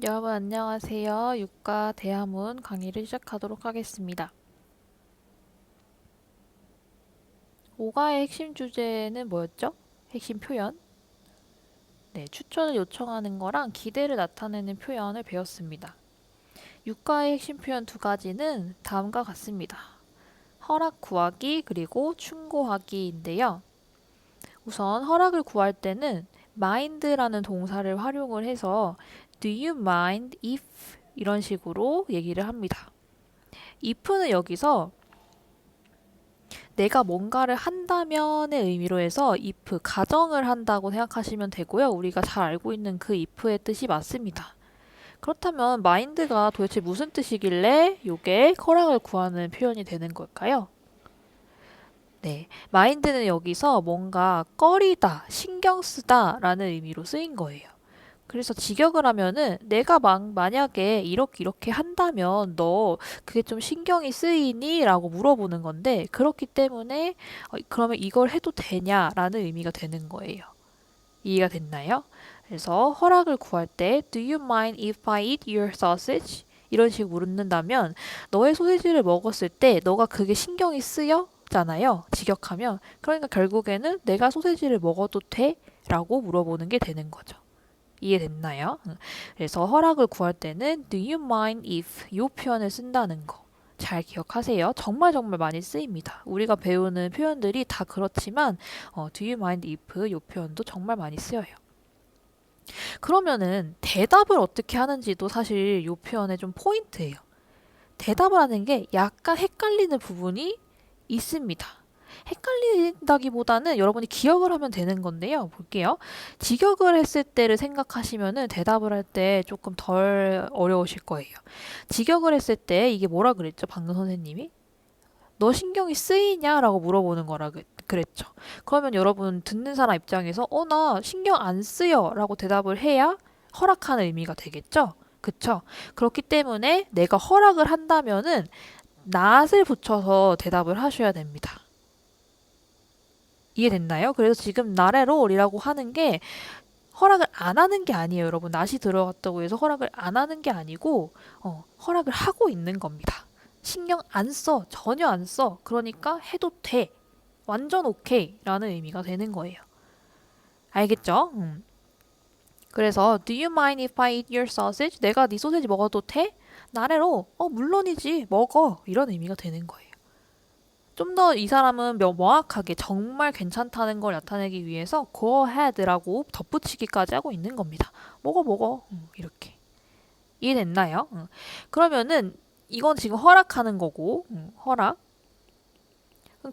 여러분 안녕하세요. 유가 대화문 강의를 시작하도록 하겠습니다. 5가의 핵심 주제는 뭐였죠? 핵심 표현. 네, 추천을 요청하는 거랑 기대를 나타내는 표현을 배웠습니다. 6가의 핵심 표현 두 가지는 다음과 같습니다. 허락 구하기 그리고 충고하기인데요. 우선 허락을 구할 때는 mind라는 동사를 활용을 해서 Do you mind if 이런 식으로 얘기를 합니다. if는 여기서 내가 뭔가를 한다면의 의미로 해서 if 가정을 한다고 생각하시면 되고요. 우리가 잘 알고 있는 그 if의 뜻이 맞습니다. 그렇다면 mind가 도대체 무슨 뜻이길래 요게 허락을 구하는 표현이 되는 걸까요? 네, mind는 여기서 뭔가 꺼리다, 신경 쓰다 라는 의미로 쓰인 거예요. 그래서 직역을 하면은 내가 막 만약에 이렇게 이렇게 한다면 너 그게 좀 신경이 쓰이니? 라고 물어보는 건데 그렇기 때문에 어, 그러면 이걸 해도 되냐라는 의미가 되는 거예요. 이해가 됐나요? 그래서 허락을 구할 때 Do you mind if I eat your sausage? 이런 식으로 묻는다면 너의 소시지를 먹었을 때 너가 그게 신경이 쓰여? 잖아요. 직역하면 그러니까 결국에는 내가 소시지를 먹어도 돼? 라고 물어보는 게 되는 거죠. 이해됐나요? 그래서 허락을 구할 때는 Do you mind if 이 표현을 쓴다는 거. 잘 기억하세요. 정말 정말 많이 쓰입니다. 우리가 배우는 표현들이 다 그렇지만 어, Do you mind if 이 표현도 정말 많이 쓰여요. 그러면은 대답을 어떻게 하는지도 사실 이 표현의 좀 포인트예요. 대답을 하는 게 약간 헷갈리는 부분이 있습니다. 헷갈린다기보다는 여러분이 기억을 하면 되는 건데요. 볼게요. 직역을 했을 때를 생각하시면은 대답을 할 때 조금 덜 어려우실 거예요. 직역을 했을 때 이게 뭐라 그랬죠? 방금 선생님이? 너 신경이 쓰이냐라고 물어보는 거라 그랬죠. 그러면 여러분 듣는 사람 입장에서 어 나 신경 안 쓰여라고 대답을 해야 허락하는 의미가 되겠죠. 그쵸? 그렇기 때문에 내가 허락을 한다면은 낫을 붙여서 대답을 하셔야 됩니다. 이해됐나요? 그래서 지금 나래롤이라고 하는 게 허락을 안 하는 게 아니에요, 여러분. 낫이 들어갔다고 해서 허락을 안 하는 게 아니고 어, 허락을 하고 있는 겁니다. 신경 안 써, 전혀 안 써. 그러니까 해도 돼. 완전 오케이라는 의미가 되는 거예요. 알겠죠? 음. 그래서 Do you mind if I eat your sausage? 내가 네 소세지 먹어도 돼? 나래로 어 물론이지 먹어 이런 의미가 되는 거예요. 좀 더 이 사람은 명확하게 정말 괜찮다는 걸 나타내기 위해서 go ahead라고 덧붙이기까지 하고 있는 겁니다. 먹어 먹어 음, 이렇게 이해됐나요? 음. 그러면은 이건 지금 허락하는 거고 음, 허락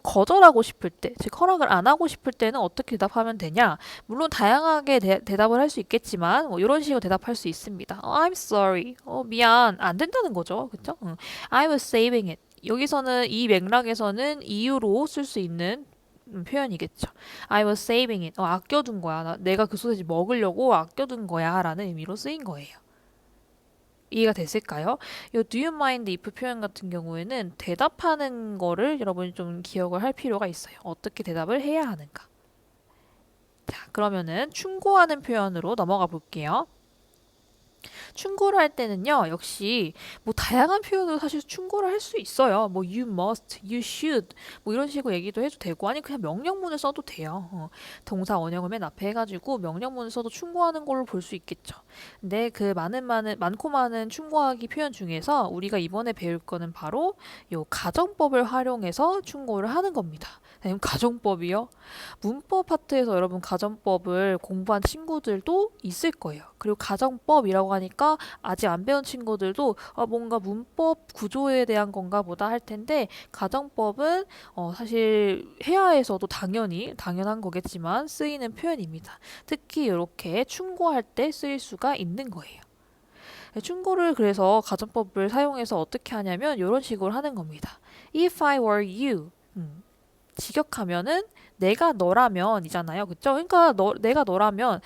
거절하고 싶을 때, 즉 허락을 안 하고 싶을 때는 어떻게 대답하면 되냐? 물론 다양하게 대, 답을 할 수 있겠지만 뭐 이런 식으로 대답할 수 있습니다. 어, I'm sorry. 어, 미안. 안 된다는 거죠. 그렇죠? 응. I was saving it. 여기서는 이 맥락에서는 이유로 쓸 수 있는 음, 표현이겠죠. I was saving it. 어, 아껴둔 거야. 나, 내가 그 소세지 먹으려고 아껴둔 거야. 라는 의미로 쓰인 거예요. 이해가 됐을까요? 이 do you mind if 표현 같은 경우에는 대답하는 거를 여러분이 좀 기억을 할 필요가 있어요. 어떻게 대답을 해야 하는가. 자, 그러면은 충고하는 표현으로 넘어가 볼게요. 충고를 할 때는요, 역시 뭐 다양한 표현으로 사실 충고를 할 수 있어요. 뭐 you must, you should 뭐 이런 식으로 얘기도 해도 되고 아니 그냥 명령문을 써도 돼요. 어, 동사 원형을 맨 앞에 해가지고 명령문을 써도 충고하는 걸로 볼 수 있겠죠. 근데 그 많은 많은 많고 많은 충고하기 표현 중에서 우리가 이번에 배울 거는 바로 요 가정법을 활용해서 충고를 하는 겁니다. 네, 가정법이요? 문법 파트에서 여러분 가정법을 공부한 친구들도 있을 거예요. 그리고 가정법이라고 하니까 아직 안 배운 친구들도 아, 뭔가 문법 구조에 대한 건가 보다 할 텐데 가정법은 어, 사실 회화에서도 당연히 당연한 거겠지만 쓰이는 표현입니다. 특히 이렇게 충고할 때 쓰일 수가 있는 거예요. 네, 충고를 그래서 가정법을 사용해서 어떻게 하냐면 이런 식으로 하는 겁니다. If I were you, 음, 직역하면은 내가 너라면이잖아요. 그쵸? 그러니까 너, 내가 너라면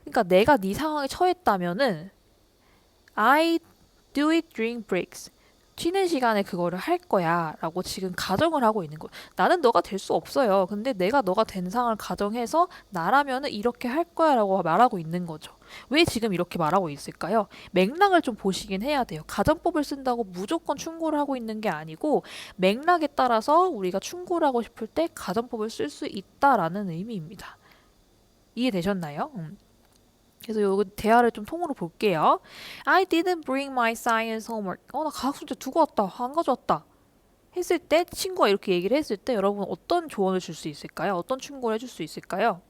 그러니까 내가 네 상황에 처했다면은 I do it during breaks. 쉬는 시간에 그거를 할 거야 라고 지금 가정을 하고 있는 거예요. 나는 너가 될 수 없어요. 근데 내가 너가 된 상을 가정해서 나라면은 이렇게 할 거야 라고 말하고 있는 거죠. 왜 지금 이렇게 말하고 있을까요? 맥락을 좀 보시긴 해야 돼요. 가정법을 쓴다고 무조건 충고를 하고 있는 게 아니고 맥락에 따라서 우리가 충고를 하고 싶을 때 가정법을 쓸 수 있다라는 의미입니다. 이해되셨나요? 음. 그래서 요 대화를 좀 통으로 볼게요. I didn't bring my science homework. 어, 나 과학 숙제 두고 왔다. 안 가져왔다. 했을 때 친구가 이렇게 얘기를 했을 때 여러분 어떤 조언을 줄 수 있을까요? 어떤 충고를 해줄 수 있을까요?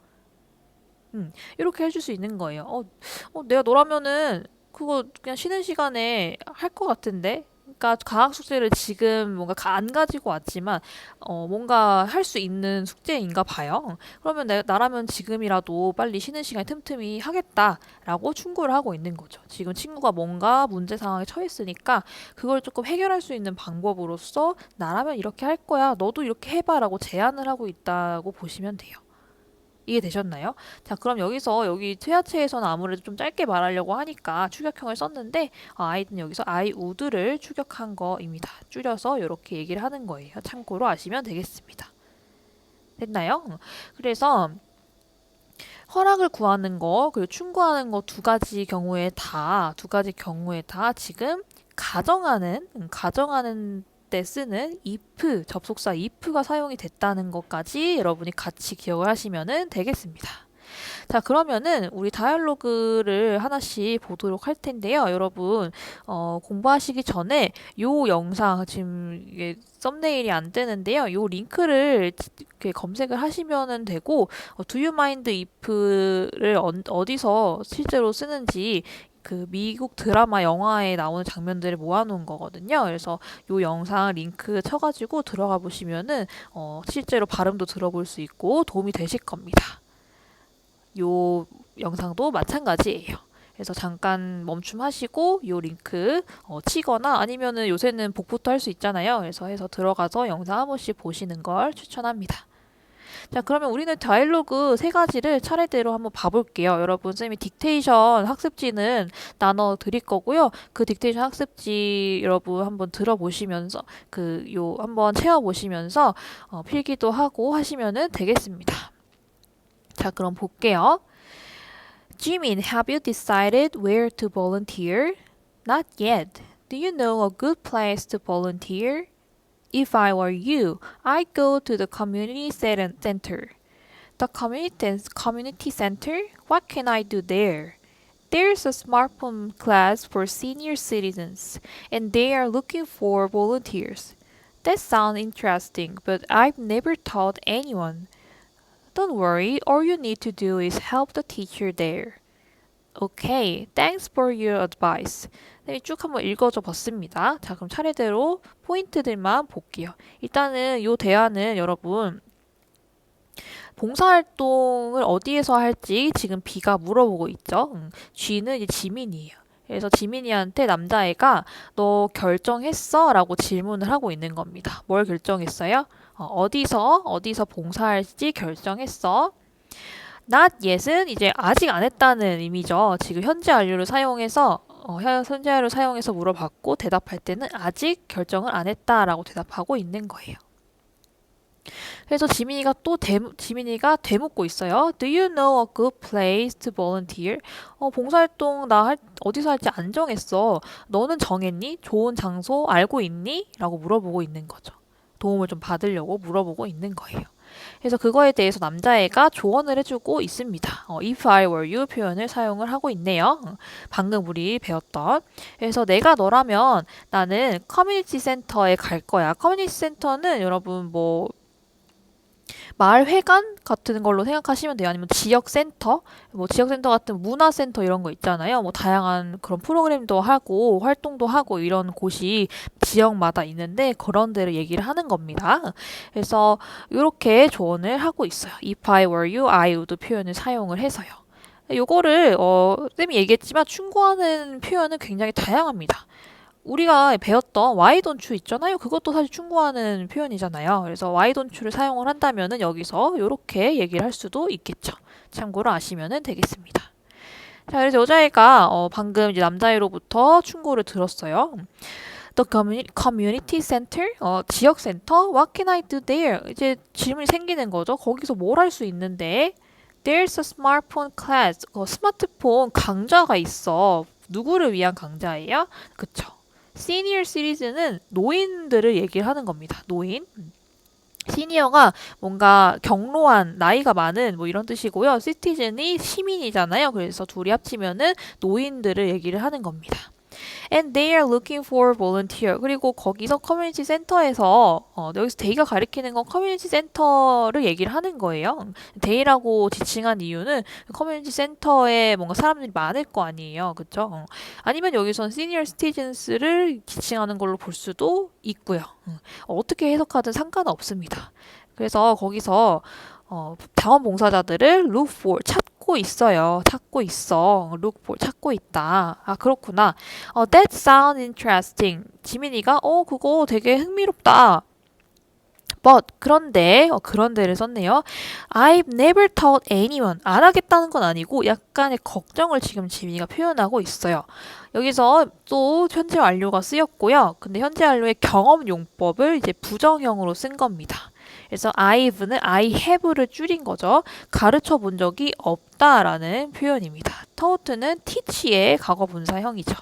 음, 이렇게 해줄 수 있는 거예요. 어, 어, 내가 너라면은 그거 그냥 쉬는 시간에 할 것 같은데? 그러니까 과학 숙제를 지금 뭔가 가- 안 가지고 왔지만 어, 뭔가 할 수 있는 숙제인가 봐요. 그러면 내, 나라면 지금이라도 빨리 쉬는 시간에 틈틈이 하겠다라고 충고를 하고 있는 거죠. 지금 친구가 뭔가 문제 상황에 처했으니까 그걸 조금 해결할 수 있는 방법으로서 나라면 이렇게 할 거야. 너도 이렇게 해봐라고 제안을 하고 있다고 보시면 돼요. 이해되셨나요? 자, 그럼 여기서 여기 퇴화체에서는 아무래도 좀 짧게 말하려고 하니까 추격형을 썼는데 아, 아이는 여기서 I would를 추격한 거입니다. 줄여서 이렇게 얘기를 하는 거예요. 참고로 아시면 되겠습니다. 됐나요? 그래서 허락을 구하는 거 그리고 충고하는 거 두 가지 경우에 다 두 가지 경우에 다 지금 가정하는 음, 가정하는 때 쓰는 if 접속사 if가 사용이 됐다는 것까지 여러분이 같이 기억을 하시면 되겠습니다. 자, 그러면은 우리 다이얼로그를 하나씩 보도록 할 텐데요. 여러분, 어, 공부하시기 전에 요 영상, 지금 이게 썸네일이 안 뜨는데요. 요 링크를 이렇게 검색을 하시면 되고, 어, Do you mind if를 어, 어디서 실제로 쓰는지 그 미국 드라마 영화에 나오는 장면들을 모아놓은 거거든요. 그래서 요 영상 링크 쳐가지고 들어가 보시면은 어, 실제로 발음도 들어볼 수 있고 도움이 되실 겁니다. 요 영상도 마찬가지예요. 그래서 잠깐 멈춤하시고 요 링크 어, 치거나 아니면은 요새는 복부터 할 수 있잖아요. 그래서 해서 들어가서 영상 한 번씩 보시는 걸 추천합니다. 자, 그러면 우리는 다이얼로그 세 가지를 차례대로 한번 봐볼게요. 여러분, 쌤이 딕테이션 학습지는 나눠 드릴 거고요. 그 딕테이션 학습지 여러분 한번 들어보시면서 그 요 한번 채워보시면서 어, 필기도 하고 하시면은 되겠습니다. 자, 그럼 볼게요. Jimin, have you decided where to volunteer? Not yet. Do you know a good place to volunteer? If I were you, I'd go to the community center. The community, community center? What can I do there? There's a smartphone class for senior citizens, and they are looking for volunteers. That sounds interesting, but I've never taught anyone. Don't worry, all you need to do is help the teacher there. Okay, thanks for your advice. 네, 쭉 한번 읽어줘 봤습니다. 자, 그럼 차례대로 포인트들만 볼게요. 일단은 이 대화는 여러분 봉사활동을 어디에서 할지 지금 B가 물어보고 있죠. 음, G는 이제 지민이에요. 그래서 지민이한테 남자애가 너 결정했어? 라고 질문을 하고 있는 겁니다. 뭘 결정했어요? 어, 어디서 어디서 봉사할지 결정했어? Not yet은 이제 아직 안 했다는 의미죠. 지금 현재 완료를 사용해서 어, 현- 현재 완료를 사용해서 물어봤고 대답할 때는 아직 결정을 안 했다라고 대답하고 있는 거예요. 그래서 지민이가 또 대, 지민이가 되묻고 있어요. Do you know a good place to volunteer? 어, 봉사활동 나 할, 어디서 할지 안 정했어. 너는 정했니? 좋은 장소 알고 있니? 라고 물어보고 있는 거죠. 도움을 좀 받으려고 물어보고 있는 거예요. 그래서 그거에 대해서 남자애가 조언을 해주고 있습니다. 어, if I were you 표현을 사용을 하고 있네요. 어, 방금 우리 배웠던. 그래서 내가 너라면 나는 커뮤니티 센터에 갈 거야. 커뮤니티 센터는 여러분 뭐 마을 회관 같은 걸로 생각하시면 돼요. 아니면 지역 센터, 뭐 지역 센터 같은 문화 센터 이런 거 있잖아요. 뭐 다양한 그런 프로그램도 하고 활동도 하고 이런 곳이 지역마다 있는데 그런 데를 얘기를 하는 겁니다. 그래서 이렇게 조언을 하고 있어요. If I were you, I would 표현을 사용을 해서요. 요거를 어, 쌤이 얘기했지만 충고하는 표현은 굉장히 다양합니다. 우리가 배웠던 why don't you 있잖아요. 그것도 사실 충고하는 표현이잖아요. 그래서 why don't you를 사용을 한다면은 여기서 이렇게 얘기를 할 수도 있겠죠. 참고로 아시면 되겠습니다. 자, 그래서 여자애가 어, 방금 이제 남자애로부터 충고를 들었어요. The community, center, 어, 지역 센터. What can I do there? 이제 질문이 생기는 거죠. 거기서 뭘 할 수 있는데? There's a smartphone class. 어, 스마트폰 강좌가 있어. 누구를 위한 강좌예요? 그쵸. 시니어 시리즈는 노인들을 얘기를 하는 겁니다. 노인. 음. 시니어가 뭔가 경로한 나이가 많은 뭐 이런 뜻이고요. 시티즌이 시민이잖아요. 그래서 둘이 합치면은 노인들을 얘기를 하는 겁니다. And they are looking for volunteer. 그리고 거기서 커뮤니티 센터에서 어, 여기서 데이가 가리키는 건 커뮤니티 센터를 얘기를 하는 거예요. 데이라고 지칭한 이유는 커뮤니티 센터에 뭔가 사람들이 많을 거 아니에요. 그쵸? 어. 아니면 여기선 시니어 시티즌스를 지칭하는 걸로 볼 수도 있고요. 어, 어떻게 해석하든 상관없습니다. 그래서 거기서 어, 자원봉사자들을 look for 찾 고 있어요. 찾고 있어. look for 찾고 있다. 아 그렇구나. 어, that sounds interesting. 지민이가 어 그거 되게 흥미롭다. But 그런데 어, 그런데를 썼네요. I've never taught anyone. 안 하겠다는 건 아니고 약간의 걱정을 지금 지민이가 표현하고 있어요. 여기서 또 현재 완료가 쓰였고요. 근데 현재 완료의 경험 용법을 이제 부정형으로 쓴 겁니다. 그래서 I've는 I have를 줄인 거죠. 가르쳐 본 적이 없다라는 표현입니다. taught는 teach의 과거 분사형이죠.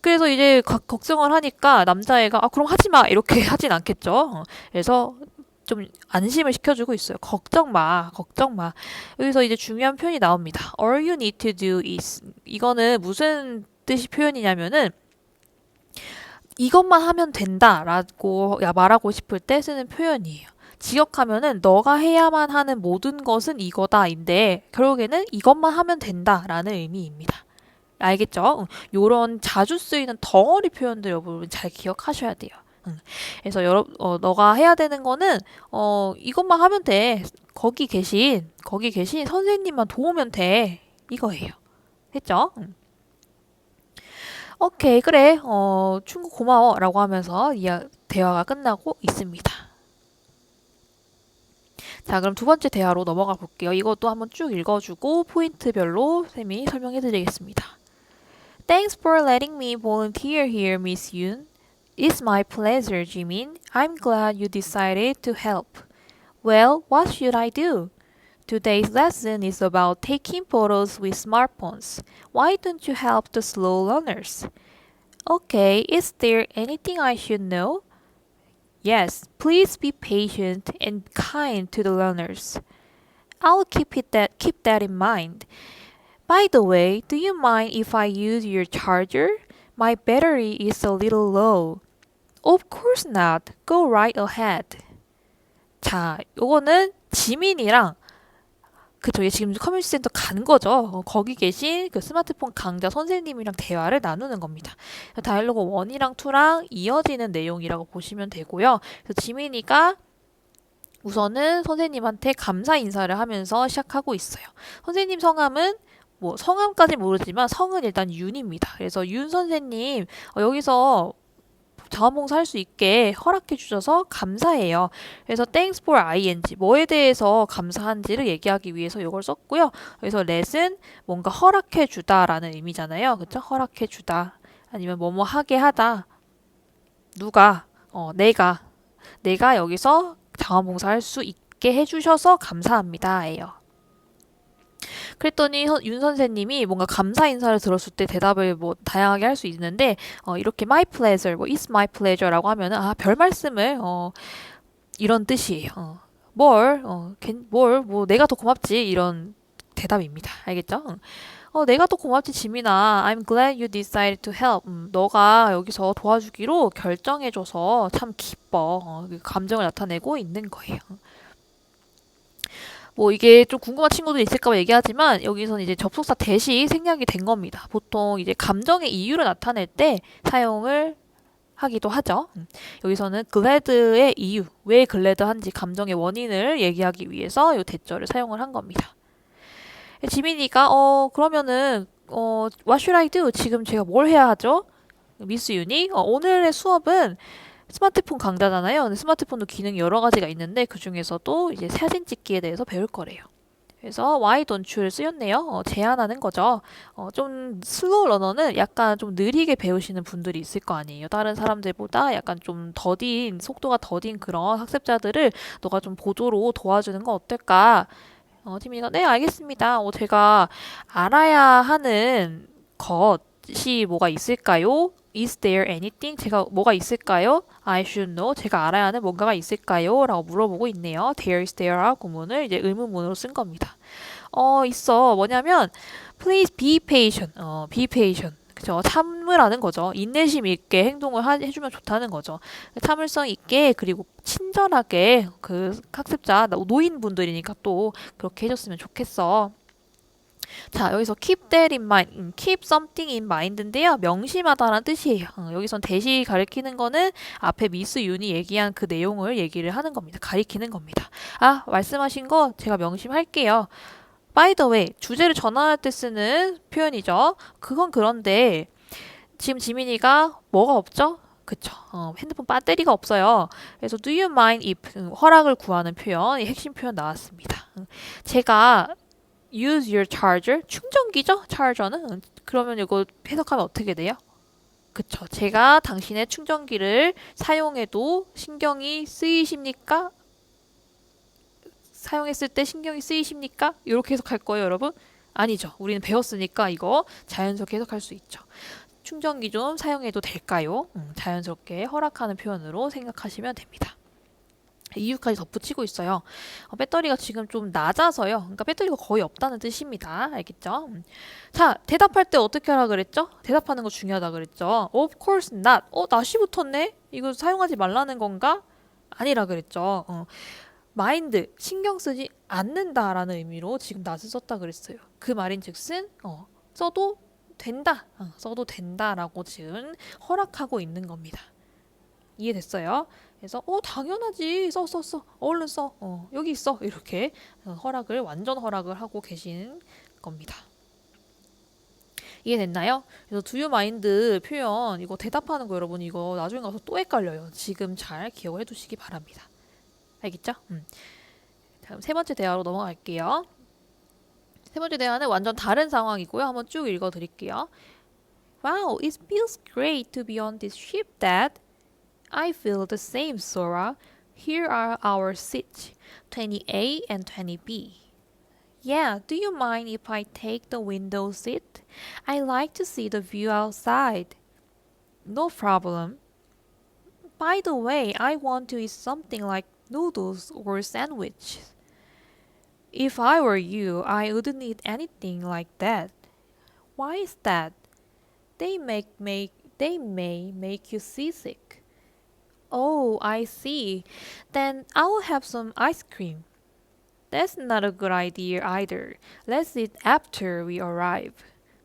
그래서 이제 걱정을 하니까 남자애가 아 그럼 하지 마 이렇게 하진 않겠죠. 그래서 좀 안심을 시켜주고 있어요. 걱정 마, 걱정 마. 여기서 이제 중요한 표현이 나옵니다. All you need to do is 이거는 무슨 뜻이 표현이냐면은 이것만 하면 된다라고 말하고 싶을 때 쓰는 표현이에요. 지역하면은 너가 해야만 하는 모든 것은 이거다인데 결국에는 이것만 하면 된다라는 의미입니다. 알겠죠? 요런 자주 쓰이는 덩어리 표현들 여러분 잘 기억하셔야 돼요. 그래서 여러 어, 너가 해야 되는 거는 어 이것만 하면 돼. 거기 계신 거기 계신 선생님만 도우면 돼. 이거예요. 했죠? 오케이 그래 어 충고 고마워 라고 하면서 이 대화가 끝나고 있습니다. 자 그럼 두 번째 대화로 넘어가 볼게요. 이것도 한번 쭉 읽어주고 포인트별로 쌤이 설명해 드리겠습니다. Thanks for letting me volunteer here, Miss Yoon. It's my pleasure, Jimin. I'm glad you decided to help. Well, what should I do? Today's lesson is about taking photos with smartphones. Why don't you help the slow learners? Okay, is there anything I should know? Yes, please be patient and kind to the learners. I'll keep it that keep that in mind. By the way, do you mind if I use your charger? My battery is a little low. Of course not. Go right ahead. 자, 요거는 지민이랑 그쵸. 얘 지금 커뮤니티 센터 간 거죠. 어, 거기 계신 그 스마트폰 강좌 선생님이랑 대화를 나누는 겁니다. 다이얼로그 1이랑 2랑 이어지는 내용이라고 보시면 되고요. 그래서 지민이가 우선은 선생님한테 감사 인사를 하면서 시작하고 있어요. 선생님 성함은 뭐 성함까지 모르지만 성은 일단 윤입니다. 그래서 윤 선생님 어, 여기서 자원봉사 할 수 있게 허락해 주셔서 감사해요. 그래서 thanks for ing 뭐에 대해서 감사한지를 얘기하기 위해서 이걸 썼고요. 그래서 let은 뭔가 허락해 주다라는 의미잖아요. 그렇죠? 허락해 주다. 아니면 뭐뭐 하게 하다. 누가 어 내가 내가 여기서 자원봉사 할 수 있게 해 주셔서 감사합니다예요. 그랬더니 윤 선생님이 뭔가 감사 인사를 들었을 때 대답을 뭐 다양하게 할 수 있는데 어, 이렇게 my pleasure, 뭐 it's my pleasure라고 하면은 아 별 말씀을 어, 이런 뜻이에요. 어, 뭘, 어, 뭘, 뭐 내가 더 고맙지 이런 대답입니다. 알겠죠? 어, 내가 더 고맙지 지민아. I'm glad you decided to help. 음, 너가 여기서 도와주기로 결정해줘서 참 기뻐. 어, 그 감정을 나타내고 있는 거예요. 뭐 이게 좀 궁금한 친구들 있을까봐 얘기하지만 여기서는 이제 접속사 대시 생략이 된 겁니다. 보통 이제 감정의 이유를 나타낼 때 사용을 하기도 하죠. 음. 여기서는 glad의 이유, 왜 glad 한지 감정의 원인을 얘기하기 위해서 이 대절을 사용을 한 겁니다. 지민이가 어 그러면은 어 what should I do? 지금 제가 뭘 해야 하죠? 미스 윤이 어, 오늘의 수업은 스마트폰 강좌잖아요. 스마트폰도 기능이 여러 가지가 있는데 그 중에서도 이제 사진 찍기에 대해서 배울 거래요. 그래서 why don't you를 쓰였네요. 어, 제안하는 거죠. 어, 좀 슬로우 러너는 약간 좀 느리게 배우시는 분들이 있을 거 아니에요. 다른 사람들보다 약간 좀 더딘, 속도가 더딘 그런 학습자들을 너가 좀 보조로 도와주는 거 어떨까? 어, 티민이가 네, 알겠습니다. 어, 제가 알아야 하는 것이 뭐가 있을까요? Is there anything? 제가 뭐가 있을까요? I should know. 제가 알아야 하는 뭔가가 있을까요? 라고 물어보고 있네요. There is there 구문을 이제 의문문으로 쓴 겁니다. 어, 있어. 뭐냐면 please be patient. 어, be patient. 그죠? 참으라는 거죠. 인내심 있게 행동을 하, 해주면 좋다는 거죠. 참을성 있게 그리고 친절하게 그 학습자 노인분들이니까 또 그렇게 해줬으면 좋겠어. 자, 여기서 keep that in mind, 음, keep something in mind인데요. 명심하다라는 뜻이에요. 어, 여기선 대시 가리키는 거는 앞에 미스 윤이 얘기한 그 내용을 얘기를 하는 겁니다. 가리키는 겁니다. 아, 말씀하신 거 제가 명심할게요. by the way, 주제를 전환할 때 쓰는 표현이죠. 그건 그런데 지금 지민이가 뭐가 없죠? 그쵸. 어, 핸드폰 배터리가 없어요. 그래서 do you mind if 음, 허락을 구하는 표현, 이 핵심 표현 나왔습니다. 음, 제가 use your charger 충전기죠? charger는 그러면 이거 해석하면 어떻게 돼요? 그쵸. 제가 당신의 충전기를 사용해도 신경이 쓰이십니까? 사용했을 때 신경이 쓰이십니까? 이렇게 해석할 거예요, 여러분. 아니죠. 우리는 배웠으니까 이거 자연스럽게 해석할 수 있죠. 충전기 좀 사용해도 될까요? 음, 자연스럽게 허락하는 표현으로 생각하시면 됩니다. 이유까지 덧붙이고 있어요. 어, 배터리가 지금 좀 낮아서요. 그러니까 배터리가 거의 없다는 뜻입니다. 알겠죠? 음. 자, 대답할 때 어떻게 하라 그랬죠? 대답하는 거 중요하다 그랬죠. Of course not. 어, 낫이 붙었네? 이거 사용하지 말라는 건가? 아니라 그랬죠. 어. 마인드, 신경 쓰지 않는다라는 의미로 지금 낫을 썼다 그랬어요. 그 말인 즉슨 어, 써도 된다, 어, 써도 된다라고 지금 허락하고 있는 겁니다. 이해됐어요? 그래서 어 당연하지 써써 써 얼른 써 어, 여기 있어 이렇게 허락을 완전 허락을 하고 계신 겁니다. 이해됐나요? 그래서 두유 마인드 표현 이거 대답하는 거 여러분 이거 나중에 가서 또 헷갈려요. 지금 잘 기억해 두시기 바랍니다. 알겠죠? 음. 다음 세 번째 대화로 넘어갈게요. 세 번째 대화는 완전 다른 상황이고요. 한번 쭉 읽어 드릴게요. Wow, it feels great to be on this ship, Dad. I feel the same, Sora. Here are our seats, 20A and 20B. Yeah, do you mind if I take the window seat? I like to see the view outside. No problem. By the way, I want to eat something like noodles or sandwiches. If I were you, I wouldn't eat anything like that. Why is that? They make make they may make you seasick. Oh, I see. Then I'll have some ice cream. That's not a good idea either. Let's eat after we arrive.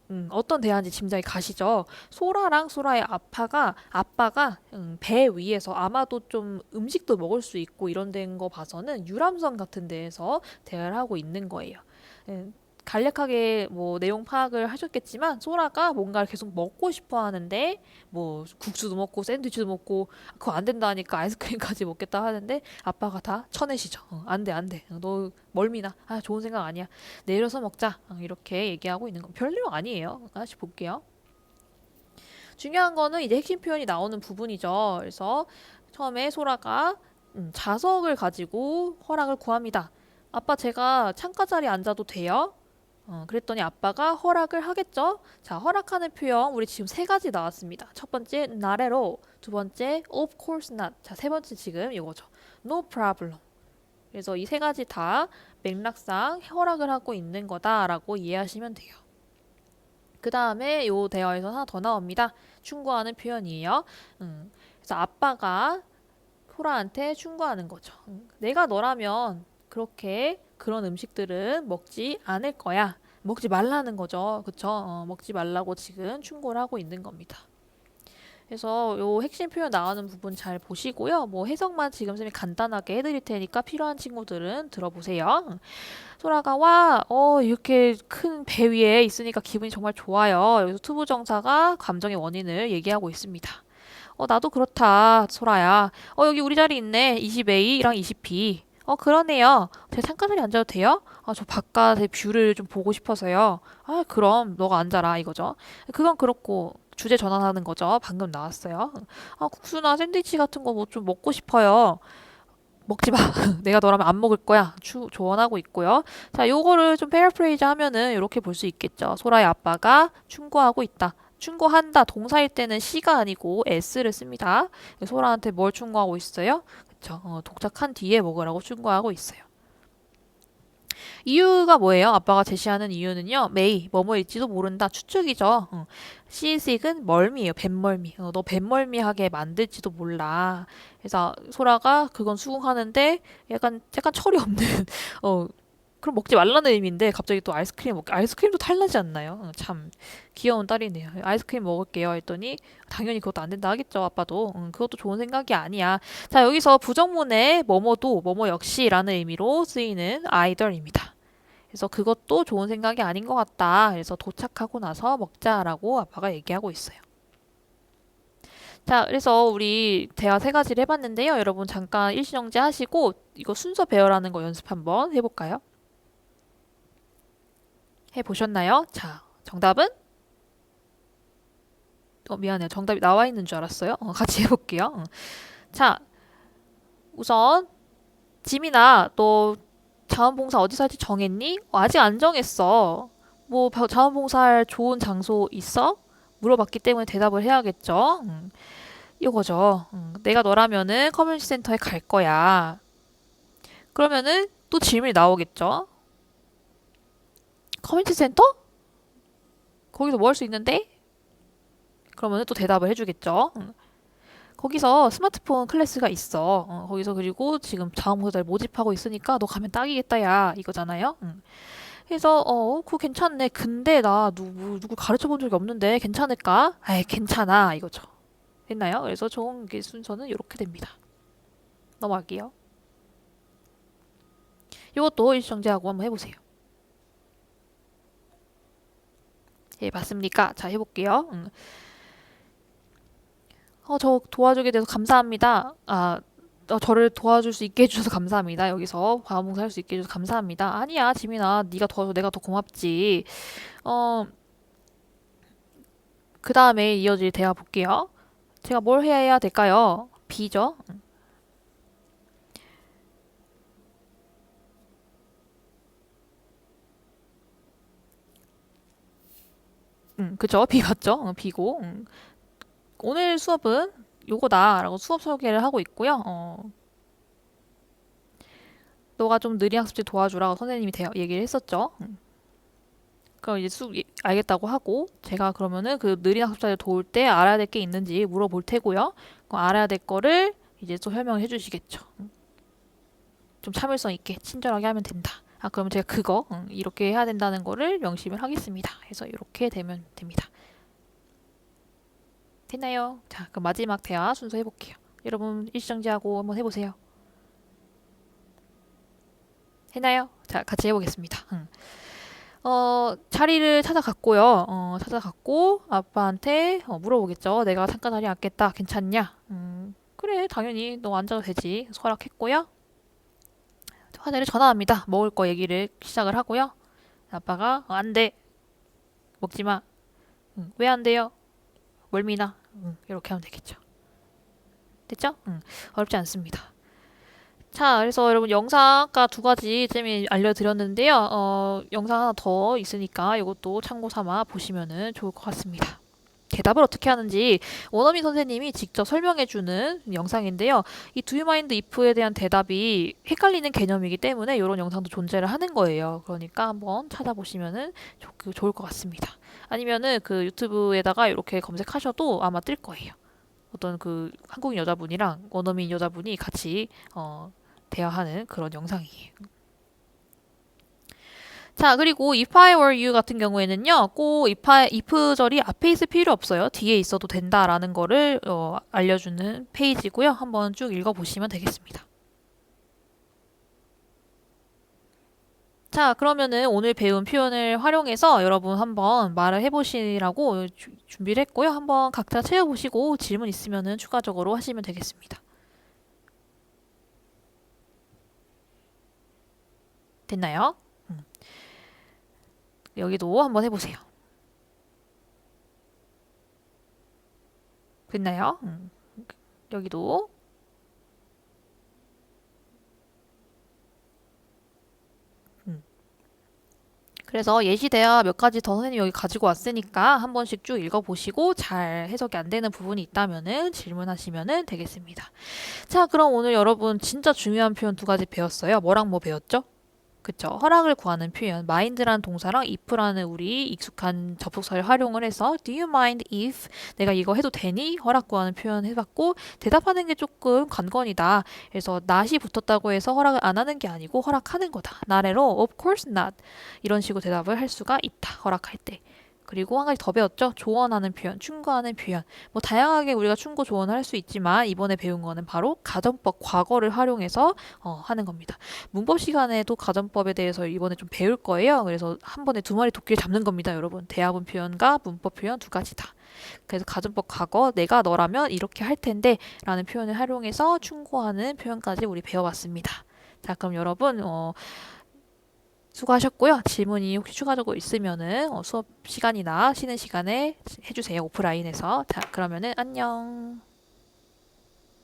음, 어떤 대화인지 짐작이 가시죠? 소라랑 소라의 아빠가 아빠가 음, 배 위에서 아마도 좀 음식도 먹을 수 있고 이런 데인 거 봐서는 유람선 같은 데에서 대화를 하고 있는 거예요. 음, 간략하게 뭐 내용 파악을 하셨겠지만 소라가 뭔가를 계속 먹고 싶어 하는데 뭐 국수도 먹고 샌드위치도 먹고 그거 안 된다 하니까 아이스크림까지 먹겠다 하는데 아빠가 다 쳐내시죠. 어, 안 돼, 안 돼. 너 멀미나. 아, 좋은 생각 아니야. 내려서 먹자. 어, 이렇게 얘기하고 있는 거. 별 내용 아니에요. 하나씩 볼게요. 중요한 거는 이제 핵심 표현이 나오는 부분이죠. 그래서 처음에 소라가 음, 자석을 가지고 허락을 구합니다. 아빠 제가 창가 자리에 앉아도 돼요? 어, 그랬더니 아빠가 허락을 하겠죠. 자, 허락하는 표현 우리 지금 세 가지 나왔습니다. 첫 번째 나래로, 두 번째 of course not. 자, 세 번째 지금 이거죠. no problem. 그래서 이 세 가지 다 맥락상 허락을 하고 있는 거다라고 이해하시면 돼요. 그 다음에 요 대화에서 하나 더 나옵니다. 충고하는 표현이에요. 음, 그래서 아빠가 소라한테 충고하는 거죠. 음, 내가 너라면 그렇게 그런 음식들은 먹지 않을 거야. 먹지 말라는 거죠. 그쵸? 어, 먹지 말라고 지금 충고를 하고 있는 겁니다. 그래서 요 핵심 표현 나오는 부분 잘 보시고요. 뭐 해석만 지금 쌤이 간단하게 해드릴 테니까 필요한 친구들은 들어보세요. 소라가 와, 어, 이렇게 큰 배 위에 있으니까 기분이 정말 좋아요. 여기서 투부정사가 감정의 원인을 얘기하고 있습니다. 어, 나도 그렇다, 소라야. 어, 여기 우리 자리 있네. 20A랑 20B. 어, 그러네요. 제 창가 자리 앉아도 돼요? 아, 저 바깥의 뷰를 좀 보고 싶어서요. 아, 그럼 너가 앉아라 이거죠. 그건 그렇고 주제 전환하는 거죠. 방금 나왔어요. 아, 국수나 샌드위치 같은 거 뭐 좀 먹고 싶어요. 먹지 마. 내가 너라면 안 먹을 거야. 추, 조언하고 있고요. 자, 요거를 좀 페어프레이즈 하면은 이렇게 볼 수 있겠죠. 소라의 아빠가 충고하고 있다. 충고한다. 동사일 때는 C가 아니고 S를 씁니다. 소라한테 뭘 충고하고 있어요? 그쵸. 어, 독착한 뒤에 먹으라고 충고하고 있어요. 이유가 뭐예요? 아빠가 제시하는 이유는요. 메이, 뭐뭐일지도 모른다. 추측이죠. 어. 시식은 멀미예요. 뱃멀미. 어, 너 뱃멀미하게 만들지도 몰라. 그래서 소라가 그건 수긍하는데 약간 약간 철이 없는 어 그럼 먹지 말라는 의미인데 갑자기 또 아이스크림 먹 아이스크림도 탈나지 않나요? 어, 참 귀여운 딸이네요. 아이스크림 먹을게요 했더니 당연히 그것도 안 된다 하겠죠 아빠도. 음, 그것도 좋은 생각이 아니야. 자 여기서 부정문에 뭐뭐도 뭐뭐 역시라는 의미로 쓰이는 either입니다. 그래서 그것도 좋은 생각이 아닌 것 같다. 그래서 도착하고 나서 먹자라고 아빠가 얘기하고 있어요. 자, 그래서 우리 대화 세 가지를 해봤는데요. 여러분 잠깐 일시정지 하시고 이거 순서 배열하는 거 연습 한번 해볼까요? 해보셨나요? 자, 정답은? 어, 미안해요. 정답이 나와 있는 줄 알았어요. 어, 같이 해볼게요. 어. 자, 우선 지민아, 너 자원봉사 어디서 할지 정했니? 어, 아직 안 정했어. 뭐 바- 자원봉사할 좋은 장소 있어? 물어봤기 때문에 대답을 해야겠죠. 음, 이거죠. 음, 내가 너라면은 커뮤니티 센터에 갈 거야. 그러면은 또 질문이 나오겠죠. 커뮤니티 센터? 거기서 뭐 할 수 있는데? 그러면은 또 대답을 해주겠죠. 음. 거기서 스마트폰 클래스가 있어. 어, 거기서 그리고 지금 자원봉사자를 모집하고 있으니까 너 가면 딱이겠다, 야. 이거잖아요. 음. 그래서 어, 그거 괜찮네. 근데 나 누구 누구 가르쳐 본 적이 없는데 괜찮을까? 아이, 괜찮아. 이거죠. 됐나요? 그래서 좋은 게 순서는 이렇게 됩니다. 넘어갈게요. 이것도 일정제하고 한번 해보세요. 예, 맞습니까? 자, 해볼게요. 음. 어, 저 도와주게 돼서 감사합니다. 아, 어, 저를 도와줄 수 있게 해주셔서 감사합니다. 여기서 자원봉사 할 수 있게 해줘서 감사합니다. 아니야, 지민아, 네가 도와줘 내가 더 고맙지. 어, 그 다음에 이어질 대화 볼게요. 제가 뭘 해야 될까요? B죠. 음, 그죠? B 맞죠? 어, B고. 음. 오늘 수업은 요거다라고 수업 설계를 하고 있고요. 어, 너가 좀 느린 학습지 도와주라고 선생님이 대화, 얘기를 했었죠. 음. 그럼 이제 쑥 예- 알겠다고 하고 제가 그러면은 그 느린 학습자를 도울 때 알아야 될 게 있는지 물어볼 테고요. 그 알아야 될 거를 이제 또 설명해 주시겠죠. 음. 좀 참을성 있게 친절하게 하면 된다. 아, 그러면 제가 그거 음, 이렇게 해야 된다는 거를 명심을 하겠습니다. 해서 이렇게 되면 됩니다. 됐나요? 자, 그럼 마지막 대화 순서 해볼게요. 여러분 일시정지하고 한번 해보세요. 했나요? 자, 같이 해보겠습니다. 음. 어, 자리를 찾아갔고요. 어, 찾아갔고 아빠한테 어, 물어보겠죠. 내가 잠깐 자리 앉겠다. 괜찮냐? 음, 그래, 당연히 너 앉아도 되지. 허락했고요. 화제를 전화합니다. 먹을 거 얘기를 시작을 하고요. 아빠가 어, 안 돼. 먹지 마. 응, 왜안 돼요? 멀미나. 응, 이렇게 하면 되겠죠. 됐죠? 응, 어렵지 않습니다. 자, 그래서 여러분 영상 아까 두 가지 쯤이 알려드렸는데요. 어, 영상 하나 더 있으니까 이것도 참고 삼아 보시면은 좋을 것 같습니다. 대답을 어떻게 하는지 원어민 선생님이 직접 설명해주는 영상인데요. 이 Do you mind if에 대한 대답이 헷갈리는 개념이기 때문에 이런 영상도 존재를 하는 거예요. 그러니까 한번 찾아보시면은 좋, 그 좋을 것 같습니다. 아니면은 그 유튜브에다가 이렇게 검색하셔도 아마 뜰 거예요. 어떤 그 한국인 여자분이랑 원어민 여자분이 같이 어, 대화하는 그런 영상이에요. 자, 그리고 if I were you 같은 경우에는요, 꼭 if, I, if절이 앞에 있을 필요 없어요. 뒤에 있어도 된다라는 거를 어, 알려주는 페이지고요. 한번 쭉 읽어보시면 되겠습니다. 자, 그러면은 오늘 배운 표현을 활용해서 여러분 한번 말을 해보시라고 주- 준비를 했고요. 한번 각자 채워보시고 질문 있으면은 추가적으로 하시면 되겠습니다. 됐나요? 음. 여기도 한번 해보세요. 됐나요? 음. 여기도 음. 그래서 예시대화 몇 가지 더 선생님 여기 가지고 왔으니까 한 번씩 쭉 읽어보시고 잘 해석이 안 되는 부분이 있다면은 질문하시면은 되겠습니다. 자, 그럼 오늘 여러분 진짜 중요한 표현 두 가지 배웠어요. 뭐랑 뭐 배웠죠? 그쵸. 허락을 구하는 표현. mind라는 동사랑 if라는 우리 익숙한 접속사를 활용을 해서 do you mind if 내가 이거 해도 되니? 허락 구하는 표현 해봤고 대답하는 게 조금 관건이다. 그래서 not이 붙었다고 해서 허락을 안 하는 게 아니고 허락하는 거다. 나래로 of course not 이런 식으로 대답을 할 수가 있다. 허락할 때. 그리고 한 가지 더 배웠죠. 조언하는 표현, 충고하는 표현. 뭐 다양하게 우리가 충고 조언을 할 수 있지만 이번에 배운 거는 바로 가정법 과거를 활용해서 어, 하는 겁니다. 문법 시간에도 가정법에 대해서 이번에 좀 배울 거예요. 그래서 한 번에 두 마리 도끼를 잡는 겁니다, 여러분. 대화문 표현과 문법 표현 두 가지 다. 그래서 가정법 과거 내가 너라면 이렇게 할 텐데 라는 표현을 활용해서 충고하는 표현까지 우리 배워봤습니다. 자, 그럼 여러분 어, 수고하셨고요. 질문이 혹시 추가적으로 있으면은 어, 수업 시간이나 쉬는 시간에 해주세요. 오프라인에서. 자, 그러면은 안녕.